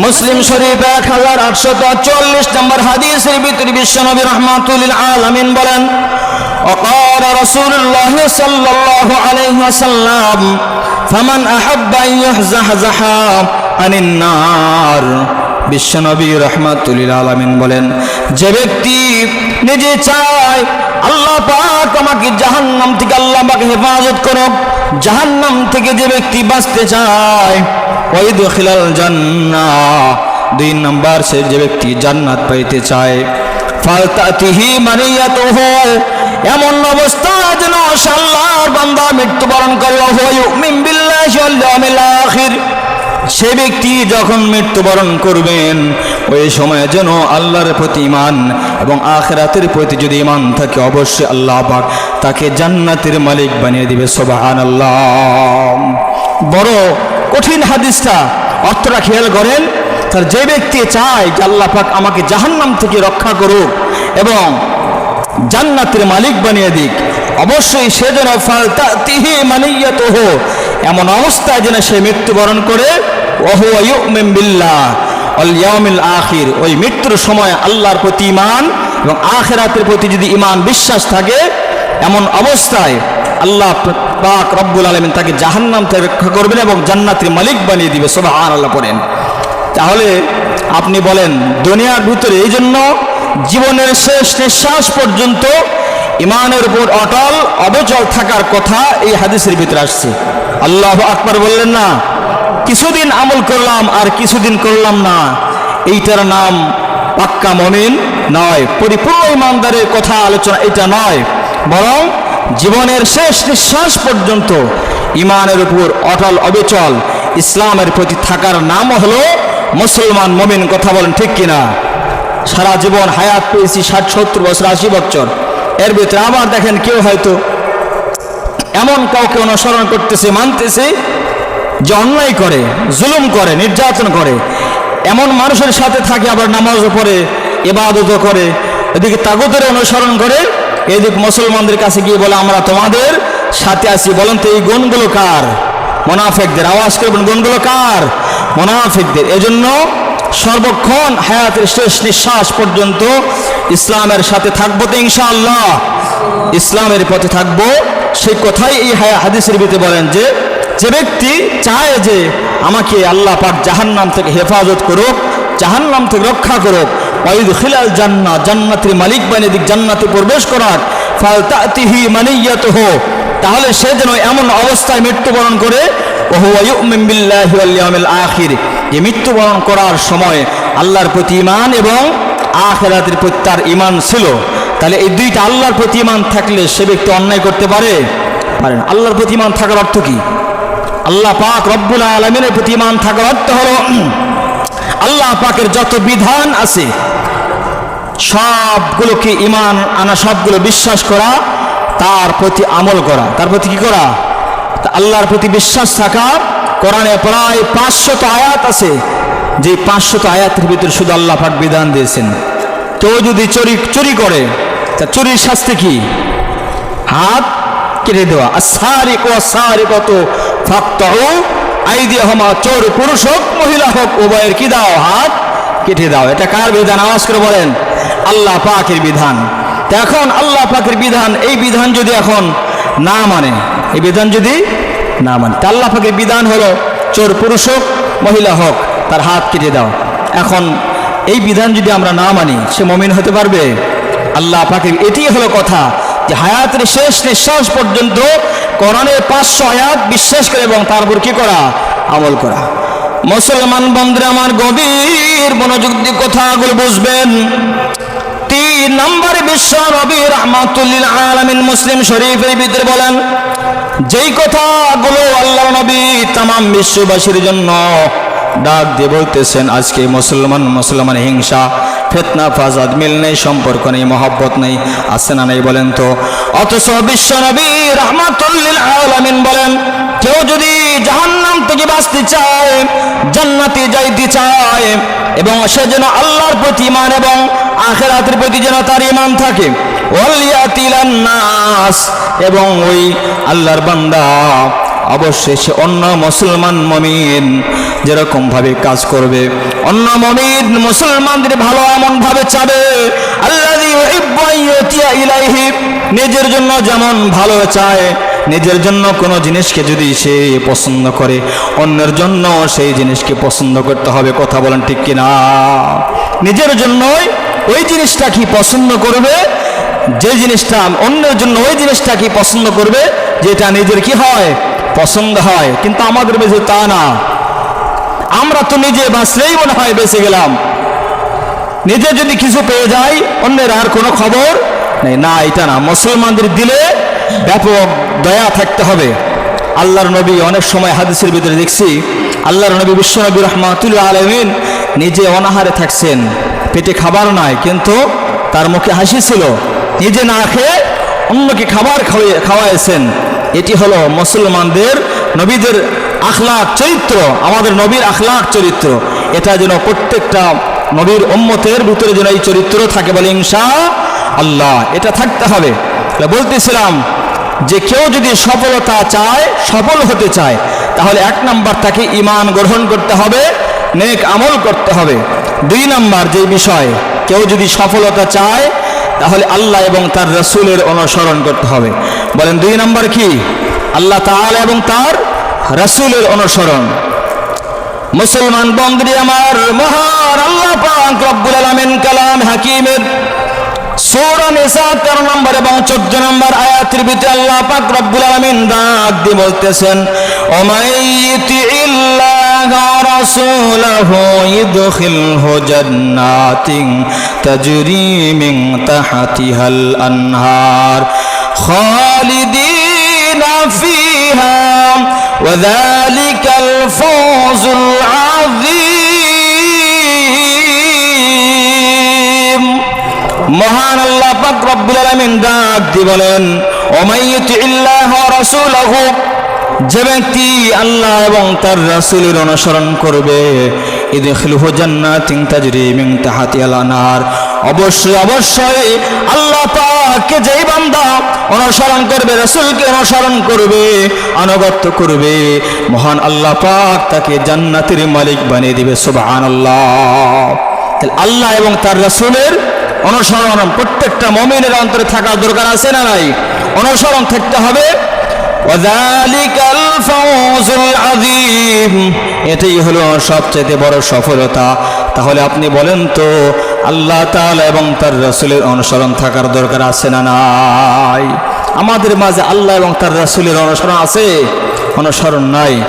মুসলিম শরীফ এক হাজার আটশত চল্লিশ নম্বর হাদিসের ভিতরে বিশ্বনবী রহমাতুল আলমিন বলেন وقال رسول الله صلى الله عليه وسلم فمن أحب أن يحزحزح عن النار বিশ্বনবী রহমাতুল্লিল আলমিন বলেন, যে ব্যক্তি নিজে চায় আল্লাহ পাক আমাকে জাহান্নাম থেকে আল্লাহ পাক হেফাজত করুক, জাহান্নাম থেকে যে ব্যক্তি বাঁচতে চায় ওই দখিলাল জান্নাহ। দুই নম্বর, সে যে ব্যক্তি জান্নাত পাইতে চায়, ফালতাতিহি মানিয়াতুহু। এমন অবস্থা যেন আল্লাহর বান্দা মৃত্যুবরণ করল মিন বিল্লাহি ওয়াল আখির। সে ব্যক্তি যখন মৃত্যুবরণ করবেন, ওই সময় যেন আল্লাহর প্রতি ইমান এবং আখেরাতের প্রতি যদি ইমান থাকে, অবশ্যই আল্লাহ পাক তাকে জান্নাতের মালিক বানিয়ে দিবে সোবাহান আল্লাহ বড় কঠিন হাদিসটা অর্থটা খেয়াল করেন, তার যে ব্যক্তি চায় যে আল্লাহ পাক আমাকে জাহান্নাম থেকে রক্ষা করুক এবং জান্নাতের মালিক বানিয়ে দিক, অবশ্যই সে যেন ফালতাতিহি মানিয়াতুহ, এমন অবস্থায় যেন সে মৃত্যুবরণ করে বিল্লাহ, ওয়াল ইয়াউমিল আখির। ওই মৃত্যুর সময় আল্লাহর প্রতি ঈমান এবং আখিরাতের প্রতি যদি ইমান বিশ্বাস থাকে, এমন অবস্থায় আল্লাহ পাক রব্বুল আলামিন তাকে জাহান্নাম থেকে রক্ষা করবেন এবং জান্নাতের মালিক বানিয়ে দিবে, সুবহানাল্লাহ করেন তাহলে আপনি বলেন, দুনিয়ার ভিতরে এই জন্য জীবনের শেষ নিঃশ্বাস পর্যন্ত ইমানের উপর অটল, অবচল থাকার কথা এই হাদিসের ভিতরে আসছে। আল্লাহ আকবর বললেন না কিছুদিন আমল করলাম আর কিছুদিন করলাম না। এইটার নাম পাক্কা মমিন নয়। পরিপূর্ণ ইমানদারের কথা আলোচনা এটা নয়। বরং জীবনের শেষ নিঃশ্বাস পর্যন্ত ইমানের উপর অটল অবিচল ইসলামের প্রতি থাকার নাম হলো মুসলমান মমিন। কথা বলেন ঠিক কিনা? সারা জীবন হায়াত পেয়েছি ষাট, সত্তর বছর, আশি বছর। এর ভিতরে আবার দেখেন কেউ হয়তো এমন কাউকে অনুসরণ করতেছে, মানতেছে যে অন্যায় করে, জুলুম করে, নির্যাতন করে। এমন মানুষের সাথে থাকে, আবার নামাজও পড়ে এবাদতও করে। এদিকে তাগতের অনুসরণ করে, এদিক মুসলমানদের কাছে গিয়ে বলে, আমরা তোমাদের সাথে আছি। বলেন তো, এই গুণগুলো কার? মোনাফেকদের আওয়াজ করবেন গুণগুলো কার? মোনাফেকদের। এজন্য সর্বক্ষণ হায়াতের শেষ নিঃশ্বাস পর্যন্ত ইসলামের সাথে থাকব তো ইনশাআল্লাহ। ইসলামের পথে থাকব। সেই কথাই এই হায়া হাদিসের ভিতরে বলেন যে যে ব্যক্তি চায় যে আমাকে আল্লাহ পাক জাহান্নাম থেকে হেফাজত করুক, জাহান্নাম থেকে রক্ষা করুক ওয়াইদ খিলাল জান্না জান্নাতের মালিক বানিয়ে দিক, জান্নাতে প্রবেশ করার ফাল তাতিহি মানিয়াত হো তাহলে সে যেন এমন অবস্থায় মৃত্যুবরণ করে আখির যে মৃত্যুবরণ করার সময় আল্লাহর প্রতি ইমান এবং আখেরাতের প্রতি তার ইমান ছিল। তাহলে এই দুইটা আল্লাহর প্রতি ইমান থাকলে সে ব্যক্তি অন্যায় করতে পারে? পারেন আল্লাহর প্রতি ইমান থাকার অর্থ কি? আল্লাহ পাক রব্বুল আলমিনের প্রতি ইমান থাকার অর্থ হলো, আল্লাহ পাকের যত বিধান আছে, সবগুলোকে ইমান আনা, সবগুলো বিশ্বাস করা, তার প্রতি আমল করা। তার প্রতি কি করা? আল্লাহর প্রতি বিশ্বাস থাকা। কোরআনে প্রায় পাঁচশত আয়াত আছে। যে পাঁচশত আয়াতের ভিতরে শুধু আল্লাহ পাক বিধান দিয়েছেন। কেউ যদি চুরি চুরি করে, তা চুরির শাস্তি কি? হাত কেটে দেওয়া। আর সারি কো সারি কত চোর পুরুষ হোক মহিলা হোক, উভয়ের কি দাও হাত? কেটে দাও। এটা কার বিধান? আওয়াজ করে বলেন, আল্লাহ পাকের বিধান। তো এখন আল্লাহ পাকের বিধান, এই বিধান যদি এখন না মানে এই বিধান যদি না মানে তা আল্লাহ পাকের বিধান হলো চোর পুরুষ হোক মহিলা হোক, তার হাত কেটে দাও। এখন এই বিধান যদি আমরা না মানি, সে মমিন হতে পারবে? আল্লাহ পাকের এটি হলো কথা যে হায়াতের শেষ নিঃশ্বাস পর্যন্ত কোরআনের পাঁচশো আয়াত বিশ্বাস করে এবং তারপর কি করা? আমল করা। মুসলমান বন্ধুরা, আমার গভীর মনোযোগ দিয়ে কথাগুলো বুঝবেন। তিন নম্বর বিশ্ব রবি রহমাতুল্লিল আলমিন মুসলিম শরীফের ভিতরে বলেন, যেই কথাগুলো আল্লাহ নবী তাম বিশ্ববাসীর জন্য ডাক দিয়ে বলতেছেন, আজকে মুসলমান মুসলমান হিংসা, ফেতনা ফাজাদ মিল নেই, সম্পর্ক নেই, মহব্বত নেই, আছে না নেই বলেন তো? অথচ বিশ্ব নবী রহমাতুল্লিল আলামিন বলেন, কেউ যদি জাহান্নাম থেকে বাঁচতে চায়, জান্নাতে যাইতে চায়, এবং সে যেন আল্লাহর প্রতি ইমান এবং আখেরাতের প্রতি যেন তার ইমান থাকে নাস এবং ওই আল্লাহর বান্দা, অবশ্যই সে অন্য মুসলমান মমিন যেরকম ভাবে কাজ করবে, অন্য মমিন মুসলমানদের ভালো এমন ভাবে চাবে ইলাইহি, নিজের জন্য যেমন ভালো চায়, নিজের জন্য কোনো জিনিসকে যদি সে পছন্দ করে, অন্যের জন্য সেই জিনিসকে পছন্দ করতে হবে, কথা বলেন ঠিক কিনা? নিজের জন্যই ওই জিনিসটা কি পছন্দ করবে, যে জিনিসটা অন্যের জন্য ওই জিনিসটা কি পছন্দ করবে, যেটা নিজের কি হয়? পছন্দ হয়। কিন্তু আমাদের বেশি তা না। আমরা তো নিজে বাঁচলেই মনে হয় বেঁচে গেলাম। নিজে যদি কিছু পেয়ে যাই, অন্যের আর কোনো খবর নেই। না, এটা না। মুসলমানদের দিলে ব্যাপক দয়া থাকতে হবে। আল্লাহর নবী অনেক সময় হাদিসের ভিতরে দেখছি, আল্লাহর নবী বিশ্বনবী রহমাতুল্লাহ আলমিন নিজে অনাহারে থাকছেন। পেটে খাবার নাই, কিন্তু তার মুখে হাসি ছিল। নিজে না খেয়ে অন্যকে খাবার খাওয়িয়ে খাওয়াইছেন। এটি হলো মুসলমানদের নবীদের আখলাক চরিত্র, আমাদের নবীর আখলাক চরিত্র। এটা যেন প্রত্যেকটা নবীর উম্মতের ভিতরে যেন এই চরিত্র থাকে বলে ইনশা আল্লাহ। এটা থাকতে হবে। বলতেছিলাম যে কেউ যদি সফলতা চায়, সফল হতে চায়, তাহলে এক নাম্বার তাকে ইমান গ্রহণ করতে হবে, নেক আমল করতে হবে। দুই নাম্বার যে বিষয়, কেউ যদি সফলতা চায়, তাহলে আল্লাহ এবং তার রসুলের অনুসরণ করতে হবে। বলেন দুই নাম্বার কি? আল্লাহ তাল এবং তার রসুলের অনুসরণ। মুসলমান বন্ধুরি আমার মহান আল্লাহ পাক রব্বুল আলামিন কালাম হাকিমের সূরা নিসা 13 নম্বর এবং 14 নম্বর আয়াতের ভিতরে আল্লাহ পাক রব্বুল আলামিন ডাক দিয়ে বলতেছেন ওমাইতি ইল্লাহ রাসূলহু ইদখিলহু জান্নাতিন তাজরি তাহতিহাল আনহার খালিদিনা ফিহা وذلك الفوز العظيم মহান আল্লাহ পাক রব্বুল আলামিন ডাক দিয়ে বলেন ওমাইয়ুতি ইল্লাহ ওয়া রাসূলহু যে ব্যক্তি আল্লাহ এবং তার রাসূলের অনুসরণ করবে ইদখিলহু জান্নাতিন তাজরি মিন তাহতিহাল আনহার অবশ্যই অবশ্যই আল্লাহ পাককে যেই বান্দা অনুসরণ করবে, রাসূলকে অনুসরণ করবে, আনুগত্য করবে, মহান আল্লাহ পাক তাকে জান্নাতের মালিক বানিয়ে দিবে, সুবহানাল্লাহ। তাহলে আল্লাহ এবং তার রাসূলের অনুসরণ, প্রত্যেকটা মমিনের অন্তরে থাকার দরকার আছে না নাই? অনুসরণ থাকতে হবে। এটাই হলো সবচেয়ে বড় সফলতা। তাহলে আপনি বলেন তো আল্লাহ তাআলা এবং তার রাসূলের অনুসরণ থাকার দরকার আছে না নাই? আমাদের মাঝে আল্লাহ এবং তার রাসূলের অনুসরণ আছে? অনুসরণ নাই।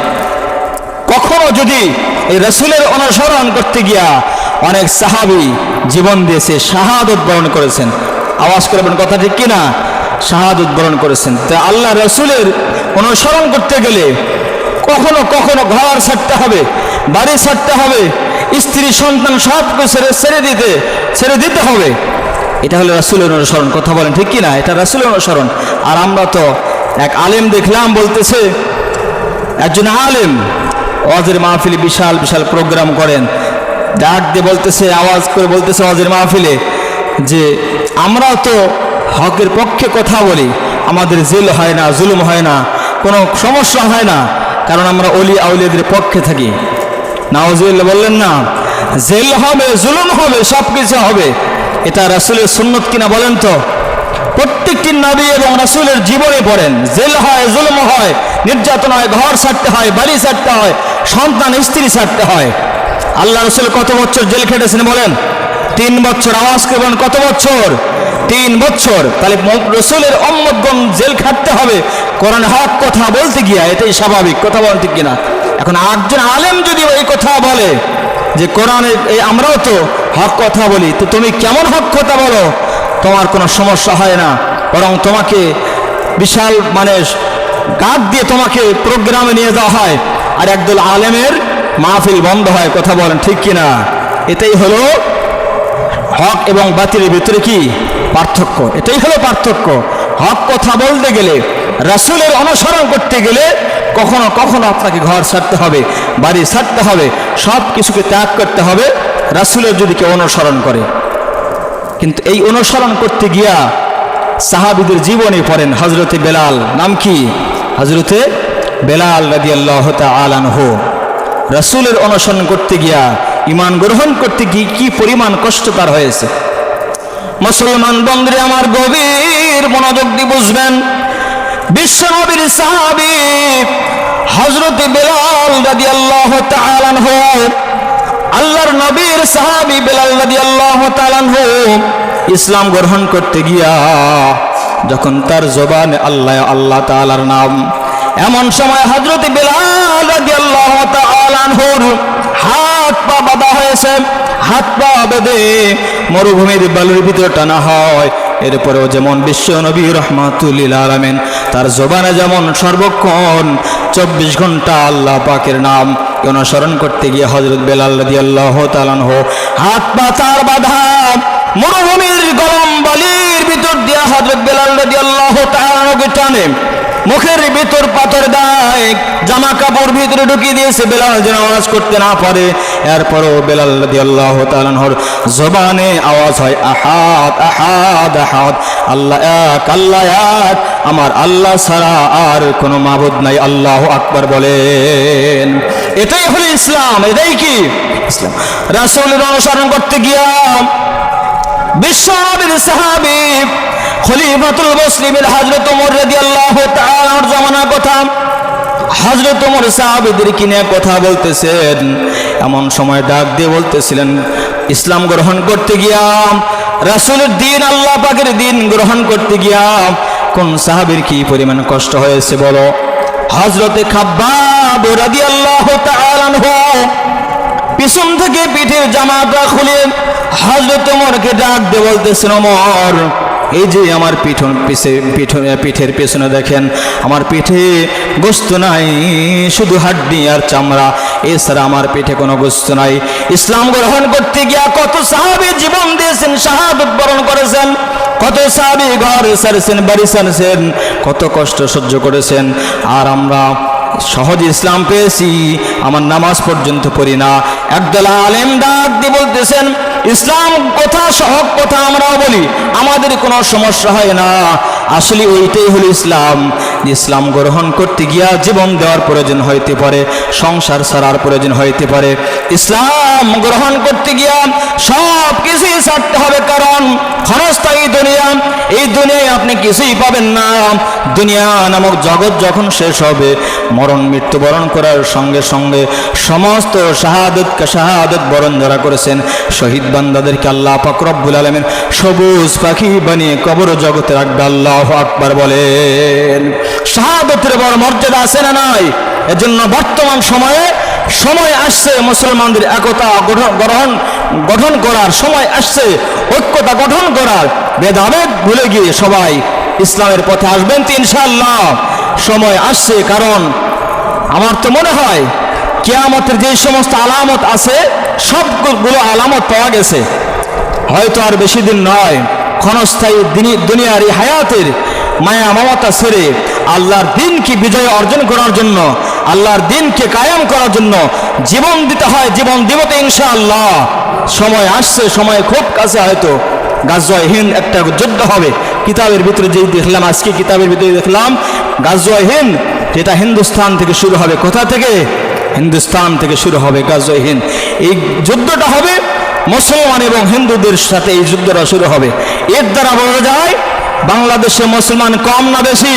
কখনো যদি এই রসুলের অনুসরণ করতে গিয়া অনেক সাহাবি জীবন দিয়েছে, শাহাদত বরণ করেছেন। আওয়াজ করবেন কথা ঠিক কিনা? শাহাদত বরণ করেছেন। তা আল্লাহ রসুলের অনুসরণ করতে গেলে কখনো কখনো ঘর ছাড়তে হবে, বাড়ি ছাড়তে হবে স্ত্রী, সন্তান সব কিছু ছেড়ে ছেড়ে দিতে ছেড়ে দিতে হবে। এটা হলো রাসুলের অনুসরণ, কথা বলেন ঠিক কিনা? এটা রাসুলের অনুসরণ। আর আমরা তো এক আলেম দেখলাম, বলতেছে, একজন আলেম ওয়াজের মাহফিলে বিশাল বিশাল প্রোগ্রাম করেন। ডাক দিয়ে বলতেছে, আওয়াজ করে বলতেছে ওয়াজের মাহফিলে যে আমরাও তো হকের পক্ষে কথা বলি। আমাদের জেল হয় না, জুলুম হয় না, কোনো সমস্যা হয় না। কারণ আমরা অলি আউলিয়াদের পক্ষে থাকি। নাওজুল্লাহ বললেন না। জেল হবে, জুলুম হবে সব কিছু হবে। এটা রাসুলের সুন্নত কিনা বলেন তো? প্রত্যেকটি নবী এবং রাসুলের জীবনে পড়েন। জেল হয়, জুলুম হয়, নির্যাতন হয়, ঘর ছাড়তে হয়, বাড়ি ছাড়তে হয়, সন্তান, স্ত্রী ছাড়তে হয়। আল্লাহ রসুল কত বছর জেল খেটেছেন বলেন? তিন বছর। আওয়াজ করবেন কত বছর? তিন বছর। তাহলে রসুলের অম্মদগণ জেল খাটতে হবে। কোরআন হক কথা বলতে গিয়া এটাই স্বাভাবিক। কথা বলতে কিনা? এখন একজন আলেম যদি এই কথা বলে যে কোরআনের এই আমরাও তো হক কথা বলি, তো তুমি কেমন হক কথা বলো? তোমার কোনো সমস্যা হয় না। বরং তোমাকে বিশাল মানে গাদ দিয়ে তোমাকে প্রোগ্রামে নিয়ে যাওয়া হয় আর একদল আলেমের মাহফিল বন্ধ হয়, কথা বলেন ঠিক কিনা এটাই হলো হক এবং বাতিলের ভিতরে কি? পার্থক্য। এটাই হলো পার্থক্য। হক কথা বলতে গেলে, রাসুলের অনুসরণ করতে গেলে কখনো কখনো আপনাকে ঘর ছাড়তে হবে, বাড়ি ছাড়তে হবে সব কিছুকে ত্যাগ করতে হবে, রাসুলের যদি কেউ অনুসরণ করে। কিন্তু এই অনুসরণ করতে গিয়া সাহাবিদের জীবনে পড়েন হজরতে বেলাল, নাম কি? হজরতে বেলাল রাদি আল্লাহ আলানহ রাসূলের অনুসরণ করতে গিয়া ইমান গ্রহণ করতে গিয়ে কি পরিমাণ কষ্ট তার হয়েছে? মুসলমান বন্ধুরে আমার গভীর মনোযোগ দিয়ে বুঝবেন বিশ্বনবীর সাহাবী হযরত বেলাল তাআলা আনহু, আল্লাহর নবীর সাহাবী বেলাল তাআলা আনহু ইসলাম গ্রহণ করতে গিয়া যখন তার জবানে আল্লাহ আল্লাহ তাআলার নাম, এমন সময় হযরত বেলাল রাদিয়াল্লাহু তাআলা আনহুর হাত পা বাঁধা হয়েছে, হাত পা বেঁধে মরুভূমির বালুর ভিতরে টানা হয়। এরপরেও যেমন বিশ্ব নবী রহমাতুল্লিল আলমেন, তার জবানে যেমন সর্বক্ষণ চব্বিশ ঘণ্টা আল্লাহ পাকের নাম অনুসরণ করতে গিয়ে হজরত বেলাল রাজি আল্লাহ তালানহ হাত পা তার বাধা, মরুভূমির গরম বালির ভিতর দিয়া হজরত বেলাল রাজি আল্লাহ তালানহকে টানে। মুখের ভিতর পাথর দেয়, জামা কাপড় ভিতরে ঢুকিয়ে দিয়েছে বেলাল যেন আওয়াজ করতে না পারে। এরপরও বেলাল আল্লাহ তালানহর জবানে আওয়াজ হয়, আহাদ আহাদ আহাদ, আল্লাহ এক আল্লাহ এক, আমার আল্লাহ ছাড়া আর কোনো মাবুদ নাই, আল্লাহ আকবার বলেন। এটাই হলো ইসলাম, এটাই কি? ইসলাম। রাসূলের অনুসরণ করতে গিয়া বিশ্বনবীর সাহাবী খলিফাতুল মুসলিমের হযরত ওমর রাদিয়াল্লাহু তাআলার জামানার কথা। হযরত ওমর সাহাবীদের কিনে কথা বলতেছেন? এমন সময় ডাক দিয়ে বলতেছিলেন, ইসলাম গ্রহণ করতে গিয়া, রাসূলের দিন, আল্লাহ পাকের দিন গ্রহণ করতে গিয়া, কোন সাহাবীর কি পরিমাণ কষ্ট হয়েছে বলো? হযরতে খাব্বাব রাদিয়াল্লাহু আনহু পিছন থেকে পিঠের জামাটা খুলে হজরত ওমরকে ডাক দিয়ে বলতেছেন, ওমর এই যে আমার পিঠন পিছে পিঠন পিঠের পেছনে দেখেন, আমার পিঠে গোস্ত নাই, শুধু হাড্ডি আর চামড়া। এছাড়া আমার পিঠে কোনো গোস্ত নাই। ইসলাম গ্রহণ করতে গিয়া কত সাহাবী জীবন দিয়েছেন শাহাদত বরণ করেছেন। কত সাহাবী ঘর সারছেন, বাড়ি সারছেন, কত কষ্ট সহ্য করেছেন। আর আমরা সহজ ইসলাম পেয়েছি, আমার নামাজ পর্যন্ত পড়ি না। একদল আলেম ডাক দিয়ে বলতেছেন ইসলাম কথা, সহক কথা আমরাও বলি, আমাদের কোনো সমস্যা হয় না। আসলে ওইটাই হলো ইসলাম। যে ইসলাম গ্রহণ করতে গিয়া জীবন দেওয়ার প্রয়োজন হইতে পারে, সংসার ছাড়ার প্রয়োজন হইতে পারে। ইসলাম গ্রহণ করতে গিয়া সব কিছুই ছাড়তে হবে, কারণ ক্ষণস্থায়ী দুনিয়া। এই দুনিয়ায় আপনি কিছুই পাবেন না। দুনিয়া নামক জগৎ যখন শেষ হবে, মরণ, মৃত্যুবরণ করার সঙ্গে সঙ্গে সমস্ত শাহাদতকে শাহাদত বরণ যারা করেছেন, শহীদ বান্দাদেরকে আল্লাহ পাক রব্বুল আলমেন সবুজ পাখি বানিয়ে কবর জগতে রাখবে, আল্লাহ আকবার বলেন। শাহাদতের বড় মর্যাদা আছে না নাই? এজন্য বর্তমান সময়ে সময় আসছে মুসলমানদের একতা গ্রহণ গঠন করার। সময় আসছে, ঐক্যতা গঠন করার। ভেদাভেদ ভুলে গিয়ে সবাই ইসলামের পথে আসবেন তো ইনশাআল্লাহ। সময় আসছে কারণ আমার তো মনে হয় কেয়ামতের যে সমস্ত আলামত আছে, সবগুলো আলামত পাওয়া গেছে। হয়তো আর বেশি দিন নয়, ক্ষণস্থায়ী দিনী- দুনিয়ার এই হায়াতের মায়া মমতা ছেড়ে আল্লাহর দিনকে বিজয় অর্জন করার জন্য, আল্লাহর দিনকে কায়েম করার জন্য জীবন দিতে হয়, জীবন দিব তো ইনশাআল্লাহ। সময় আসছে, সময় খুব কাছে হয়তো। গাজওয়াই হিন্দ একটা যুদ্ধ হবে। কিতাবের ভিতরে যেই দেখলাম, আজকে কিতাবের ভিতরে দেখলাম গাজওয়াই হিন্দ যেটা হিন্দুস্তান থেকে শুরু হবে। কোথা থেকে? হিন্দুস্তান থেকে শুরু হবে গাজওয়াই হিন্দ এই যুদ্ধটা হবে মুসলমান এবং হিন্দুদের সাথে এই যুদ্ধটা শুরু হবে। এর দ্বারা বলা যায় বাংলাদেশে মুসলমান কম না বেশি?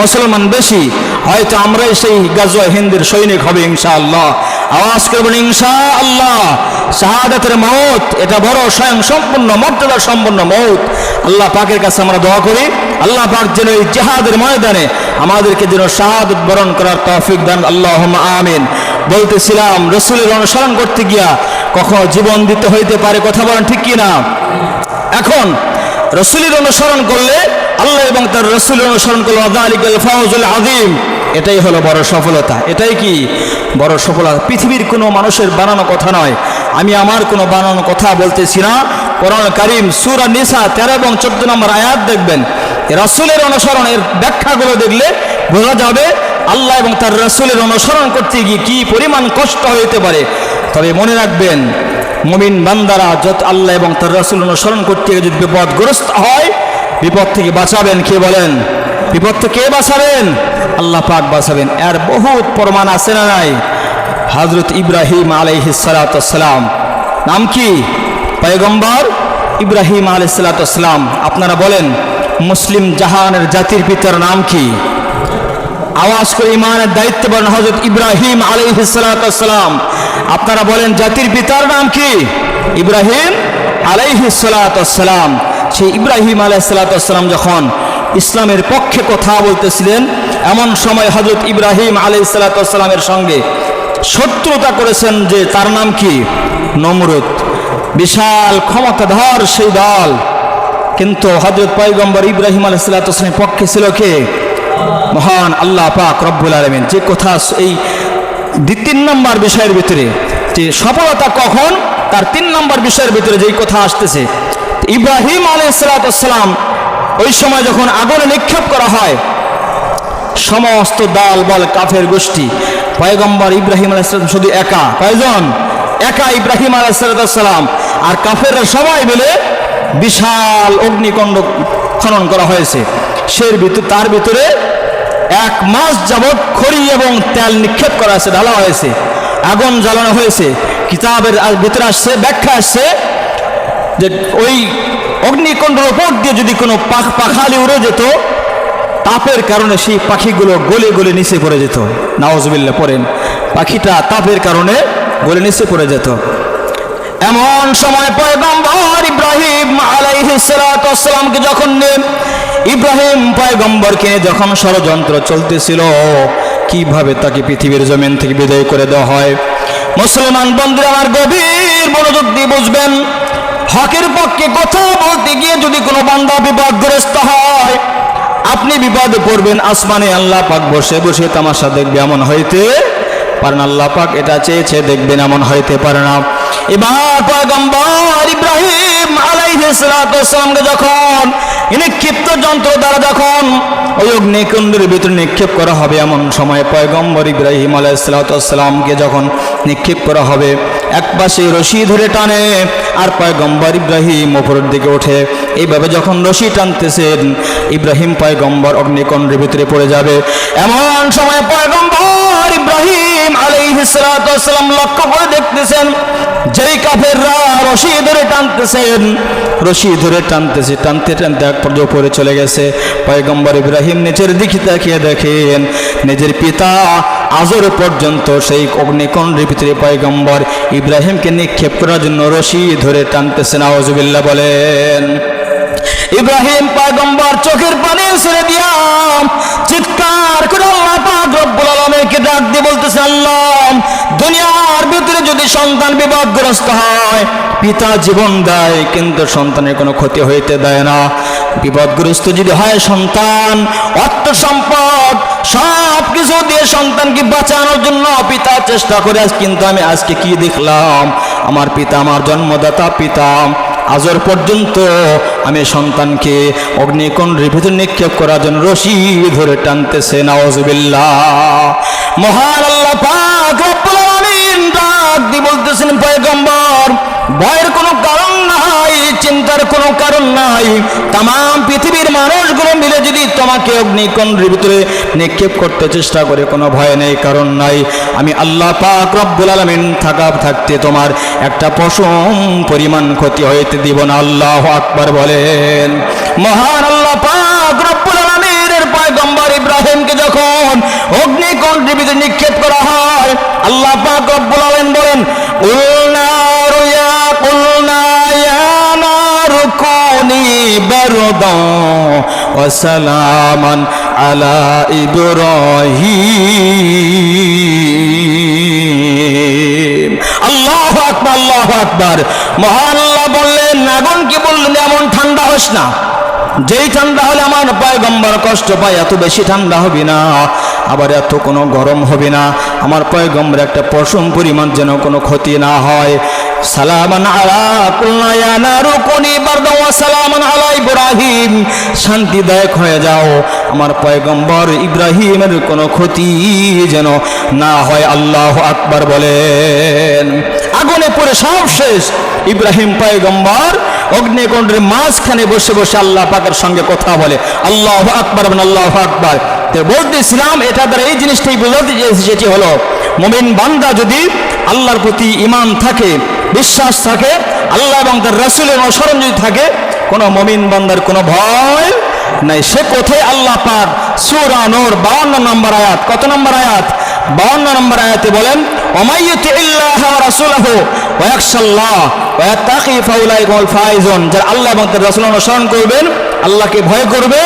মুসলমান বেশি? হয়তো আমরাই সেই গাজওয়া হিন্দের সৈনিক হবে, ইনশাআল্লাহ। আওয়াজ করবেন ইনশা আল্লাহ শাহাদাতের মৌত এটা বড় স্বয়ং সম্পূর্ণ মর্যাদা সম্পন্ন মৌত আল্লাহ পাকের কাছে আমরা দোয়া করি। আল্লাহ পাক যেন এই জেহাদের ময়দানে আমাদেরকে যেন শাহাদত বরণ করার তৌফিক দান। আল্লাহ আমিন। বলতেছিলাম, রসুলের অনুসরণ করতে গিয়া কখনো জীবন দিতে হইতে পারে, কথা বলেন ঠিক কি না এখন রসুলের অনুসরণ করলে আল্লাহ এবং তার রসুলের অনুসরণ করলে আদালিকুল ফাউজুল আদিম এটাই হলো বড় সফলতা। এটাই কি? বড় সফলতা। পৃথিবীর কোনো মানুষের বানানো কথা নয়। আমি আমার কোনো বানানো কথা বলতেছি না। কোরআন কারিম, সুরা নিসা তেরো এবং চোদ্দ নম্বর আয়াত দেখবেন। রসুলের অনুসরণের ব্যাখ্যাগুলো দেখলে বোঝা যাবে আল্লাহ এবং তার রসুলের অনুসরণ করতে গিয়ে কি পরিমাণ কষ্ট হইতে পারে। তবে মনে রাখবেন মুমিন বান্দারা যত আল্লাহ এবং তার রসুল অনুসরণ করতে গিয়ে যদি বিপদগ্রস্ত হয়, বিপদ থেকে বাঁচাবেন, কে বলেন? বিপদ থেকে বাঁচাবেন? আল্লাহ পাক বাঁচাবেন। এর বহুত প্রমাণ আছে না নাই? হজরত ইব্রাহিম আলাইহিসালাম নাম কি? পয়গম্বর ইব্রাহিম আলাইসালাম আপনারা বলেন, মুসলিম জাহানের জাতির পিতার নাম কি? আওয়াজ করে ইমানের দায়িত্ব বলেন হজরত ইব্রাহিম আলাইহিসালাম আপনারা বলেন, জাতির পিতার নাম কি? ইব্রাহিম আলাইহিসালাম সেই ইব্রাহিম আলাইসালাম যখন ইসলামের পক্ষে কথা বলতেছিলেন, এমন সময় হজরত ইব্রাহিম আলাইসালামের সঙ্গে শত্রুতা করেছেন যে তার নাম কি? নমরুদ। বিশাল ক্ষমতাধর সেই দল। কিন্তু হজরত পয়গম্বর ইব্রাহিম আলাইসালামের পক্ষে ছিল কে? মহান আল্লাহ পাক রব্বুল আলমিন। যে কথা এই তিন নম্বর বিষয়ের ভিতরে, যে সফলতা কখন? তার তিন নম্বর বিষয়ের ভিতরে যেই কথা আসতেছে, ইব্রাহিম আলাইসালাম ওই সময় যখন আগুনে নিক্ষেপ করা হয়, সমস্ত দল, বল, কাফের গোষ্ঠী, পয়গম্বর ইব্রাহিম আলাইসালাম শুধু একা, কয়জন? একা ইব্রাহিম আলাইসালাম আর কাফেররা সবাই মিলে বিশাল অগ্নিকণ্ড খনন করা হয়েছে। সের ভিতর তার ভিতরে এক মাস যাবৎ খড়ি এবং তেল নিক্ষেপ করা হয়েছে, ঢালা হয়েছে, আগুন জ্বালানো হয়েছে। কিতাবের ভিতরে আসছে, ব্যাখ্যা আসছে যে ওই অগ্নিকুণ্ডের উপর দিয়ে যদি কোনো পাখ- পাখালি উড়ে যেত, তাপের কারণে সেই পাখিগুলো গলে গলে নিচে পড়ে যেত। নাওজবিল্লা পড়েন। পাখিটা তাপের কারণে গলে নিচে পড়ে যেত। এমন সময় পয়গম্বর ইব্রাহিম আলাইহিসসালামকে যখন নেন ইব্রাহিম পয়গম্বরকে যখন ষড়যন্ত্র চলতেছিল, কীভাবে তাকে পৃথিবীর জমিন থেকে বিদায় করে দেওয়া হয়? মুসলমান বন্ধু আমার গভীর মনোযোগ দিয়ে বুঝবেন, হকের পক্ষে কথা বলতে গিয়ে যদি কোনো বান্দা বিপদগ্রস্ত হয়, আপনি বিপদে পড়বেন, আসমানে আল্লাহ পাক বসে বসে তামাশা দেখবে, এমন হইতে পারেন আল্লাহ পাক এটা চেয়েছে, দেখবেন এমন হইতে পারে না। এবার পয়গম্বর ইব্রাহিম আলাইহিসসালামকে যখন নিক্ষিপ্ত যন্ত্র দ্বারা যখন ওই অগ্নিকুণ্ডের ভিতরে নিক্ষেপ করা হবে, এমন সময় পয়গম্বর ইব্রাহিম আলাইসালামকে যখন নিক্ষেপ করা হবে, এক পাশে রশি ধরে টানে আর পয়গম্বর ইব্রাহিম ওপরের দিকে ওঠে। এইভাবে যখন রশি টানতেছেন, ইব্রাহিম পয়গম্বর অগ্নিকুণ্ডের ভিতরে পড়ে যাবে। এমন সময় পয়গম্বর ইব্রাহিম আলাইহিসসালাম লক্ষ্য করে দেখতেছেন, যেই কাফেররা রশি ধরে টানতেছেন রশি ধরে টানতেছে, টানতে টানতে এক পর্যায়ে উপরে চলে গেছে। পয়গম্বর ইব্রাহিম নিজের দিকে তাকিয়ে দেখেন, নিজের পিতা আজর পর্যন্ত সেই অগ্নিকুণ্ডের ভিতরে পয়গম্বর ইব্রাহিমকে নিক্ষেপ করার জন্য রশি ধরে টানতেছেন আওয়াজবিল্লাহ বলেন ইব্রাহিম পয়গম্বর চোখের পানি ছেড়ে দিয়াম। চিৎকার করে আল্লাহ পাক রব্বুল আলামিনকে ডাক দিয়ে বলতেছে, আল্লাহ, দুনিয়ার ভিতরে যদি সন্তান বিপদগ্রস্ত হয়, পিতা জীবন দেয়, কিন্তু সন্তানের কোনো ক্ষতি হইতে দেয় না। বিপদগ্রস্ত যদি হয় সন্তান, অর্থ সম্পদ সব কিছু দিয়ে সন্তানকে বাঁচানোর জন্য পিতা চেষ্টা করে, কিন্তু আমি আজকে কি দেখলাম? আমার পিতা, আমার জন্মদাতা পিতা আজর পর্যন্ত আমি সন্তানকে অগ্নিকণ্ডের ভিতর নিক্ষেপ করার জন্য রশি ধরে টানতেছে, নাওজবিল্লাহ। মহান আল্লাহ পাক রব্বুল বলতেছেন, পয়গম্বর, ভয়ের কোনো কারণ চিন্তার কোনো কারণ নাই। তাম পৃথিবীর মানুষগুলো মিলে যদি তোমাকে অগ্নিকুণ্ডের ভিতরে নিক্ষেপ করতে চেষ্টা করে, কোনো ভয় নেই, কারণ নাই। আমি আল্লাহ পাক রব্বুল আলমিন থাকা থাকতে তোমার একটা পশম পরিমাণ ক্ষতি হইতে দিব না। আল্লাহ আকবার বলেন। মহান আলা ইব্রাহিম আল্লাহু আকবার আল্লাহু আকবার। মহান আল্লাহ বললেন আগুন কি বললেন, এমন ঠান্ডা হোস না। যেই ঠান্ডা হলে আমার পয়গম্বর কষ্ট পায়, এত বেশি ঠান্ডা হবে না। আবার এত কোনো গরম হবে না। আমার পয়গম্বর একটা পশম পরিমাণ যেন কোনো ক্ষতি না হয়। সালামান আলা, কুলনা ইয়া নারু কুনি বারদান, ওয়া সালামান আলা ইব্রাহিম। শান্তিদায়ক হয়ে যাও। আমার পয়গম্বর ইব্রাহিমের কোনো ক্ষতি যেন না হয়, আল্লাহ আকবার বলেন। আগুনে পড়ে সব শেষ। ইব্রাহিম পয়গম্বর অগ্নিকুণ্ডের মাঝখানে বসে বসে আল্লাহ পাকের সঙ্গে কথা বলে, আল্লাহ আকবর আল্লাহ আকবর। বলতেছিলাম, এটা দ্বারা এই জিনিসটাই বোঝাতে সেটি হলো, মুমিন বান্দা যদি আল্লাহর প্রতি ইমান থাকে, বিশ্বাস থাকে, আল্লাহ এবং তার রাসূলের অনুসরণ যদি থাকে কোনো মমিন বান্দার কোনো ভয় নাই। সে কোথায়? আল্লাহ পাক সূরা নূর 52 নম্বর আয়াত। কত নম্বর আয়াত? 52 নম্বর আয়াতে বলেন ওমাইয়ুতি ইল্লাহ ওয়া রাসূলহু ওয়া ইয়াখশাল্লাহ ওয়া ইয়াত্তাকি ফাউলাইকুল ফাইজুন। যারা আল্লাহ এবং তার রাসূল অনুসরণ করবেন, আল্লাহকে ভয় করবে।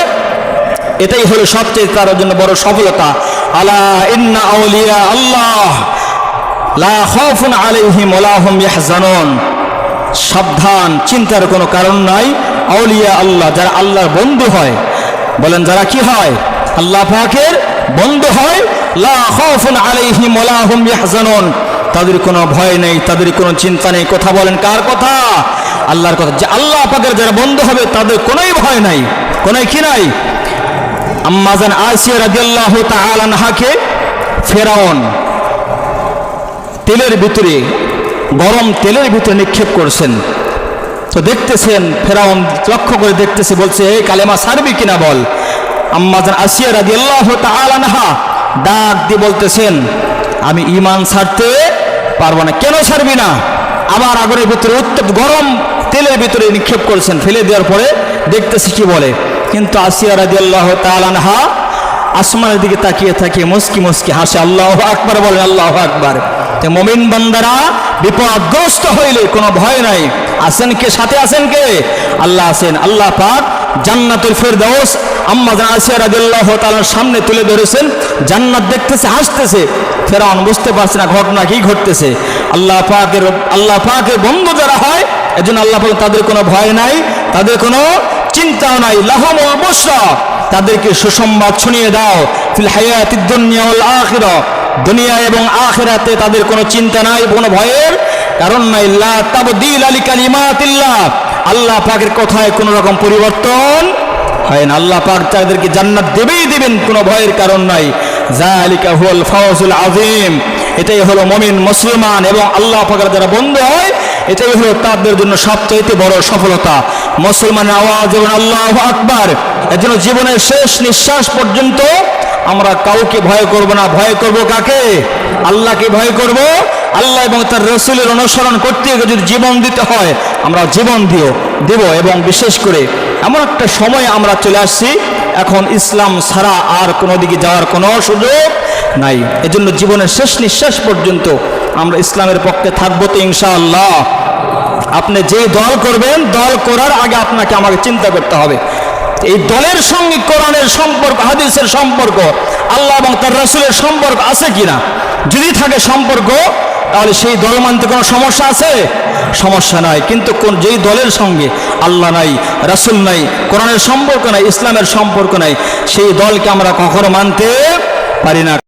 এটাই হলো সবচেয়ে তার জন্য বড় সফলতা। আলা ইন্না আউলিয়া আল্লাহ লা খাউফুন আলাইহিম ওয়া লা হুম ইয়াহজানুন। সাবধান, চিন্তার কোনো কারণ নাই। আউলিয়া আল্লাহ, যারা আল্লাহর বন্ধু হয়। বলেন, যারা কি হয়? আল্লাহ পাকের বন্ধু হয়। লা খাউফুন আলাইহিম ওয়া হুম ইয়াহজানুন। তাদের কোনো ভয় নেই, তাদের কোনো চিন্তা নেই। কথা বলেন, কার কথা? আল্লাহর কথা। যে আল্লাহ পাকের যারা বন্ধু হবে, তাদের কোনোই ভয় নাই। কোনোই কি নাই? আম্মাজান আসিয়া রাদিয়াল্লাহু তাআলা আনহাকে ফেরাউন তেলের ভিতরে, গরম তেলের ভিতরে নিক্ষেপ করছেন। তো দেখতেছেন, ফেরাউন লক্ষ্য করে দেখতেছে, বলছে, এই কালেমা সারবি কিনা বল? আম্মাজান আসিয়া রাদিয়াল্লাহু তাআলা আনহা ডাক দিয়ে বলতেছেন, আমি ইমান ছাড়তে পারব না। কেন ছাড়বি না? আবার আগুনের ভিতরে উত্তপ্ত গরম তেলের ভিতরে নিক্ষেপ করেছেন। ফেলে দেওয়ার পরে দেখতেছি কি বলে? কিন্তু আসিয়া রাদিয়াল্লাহু তাআলা আনহা আসমানের দিকে তাকিয়ে তাকিয়ে মুস্কি মুস্কি হাসে, আল্লাহ আকবার বলে আল্লাহ আকবার। মমিন বান্দারা বিপদগ্রস্ত হইলে কোনো ভয় নাই। আছেন কে? সাথে আছেন কে? আল্লাহ আছেন। আল্লাহ পাক জান্নাতুল ফেরদাউস আম্মা আসিয়া রাদিয়াল্লাহু তাআলার সামনে তুলে ধরেছেন। জান্নাত দেখতেছে, হাসতেছে। ফেরাউন বুঝতে পারছে না ঘটনা কি ঘটতেছে। আল্লাহ পাকের আল্লাহ পাকের বন্ধু যারা হয়, এজন্য আল্লাহ পাক তাদের কোনো ভয় নাই, তাদের কোনো চিন্তাও নাই। লাহম অবশ্য তাদেরকে সুসংবাদ শুনিয়ে দাও। ফিল হায়াতিদ দুনিয়া ওয়াল আখিরা, দুনিয়া এবং আখিরাতে তাদের কোনো চিন্তা নাই, কোনো ভয়ের কারণ নাই, লা তাবদিল আলি কালিমাতিল্লাহ। আল্লাহ পাকের কথায় কোনো রকম পরিবর্তন হয় না। আল্লাহ পাক তাদেরকে জান্নাত দেবেই দিবেন, কোনো ভয়ের কারণ নাই। জালিকা হুয়াল ফাওজুল আযীম। এটাই হলো মুমিন, মুসলমান এবং আল্লাহ পাকের যারা বন্ধু হয়, এটাই হলো তাদের জন্য সবচাইতে বড় সফলতা। মুসলমানের আওয়াজ এবং আল্লাহ আকবার, এর জন্য জীবনের শেষ নিঃশ্বাস পর্যন্ত আমরা কাউকে ভয় করব না। ভয় করব কাকে? আল্লাহকে ভয় করব আল্লাহ এবং তার রসুলের অনুসরণ করতে যদি জীবন দিতে হয়, আমরা জীবন দিও দেব এবং বিশেষ করে এমন একটা সময় আমরা চলে আসছি, এখন ইসলাম ছাড়া আর কোনো দিকে যাওয়ার কোনো সুযোগ নাই। এজন্য জীবনের শেষ নিঃশ্বাস পর্যন্ত আমরা ইসলামের পক্ষে থাকব তো ইনশাআল্লাহ। আপনি যে দল করবেন, দল করার আগে আপনাকে আমাকে চিন্তা করতে হবে। এই দলের সঙ্গে কোরআনের সম্পর্ক, হাদিসের সম্পর্ক, আল্লাহ এবং তার রসুলের সম্পর্ক আছে কিনা? যদি থাকে সম্পর্ক তাহলে সেই দল মানতে কোনো সমস্যা আছে? সমস্যা নাই। কিন্তু কোন যেই দলের সঙ্গে আল্লাহ নাই, রাসুল নাই, কোরআনের সম্পর্ক নাই, ইসলামের সম্পর্ক নাই, সেই দলকে আমরা কখনো মানতে পারি না।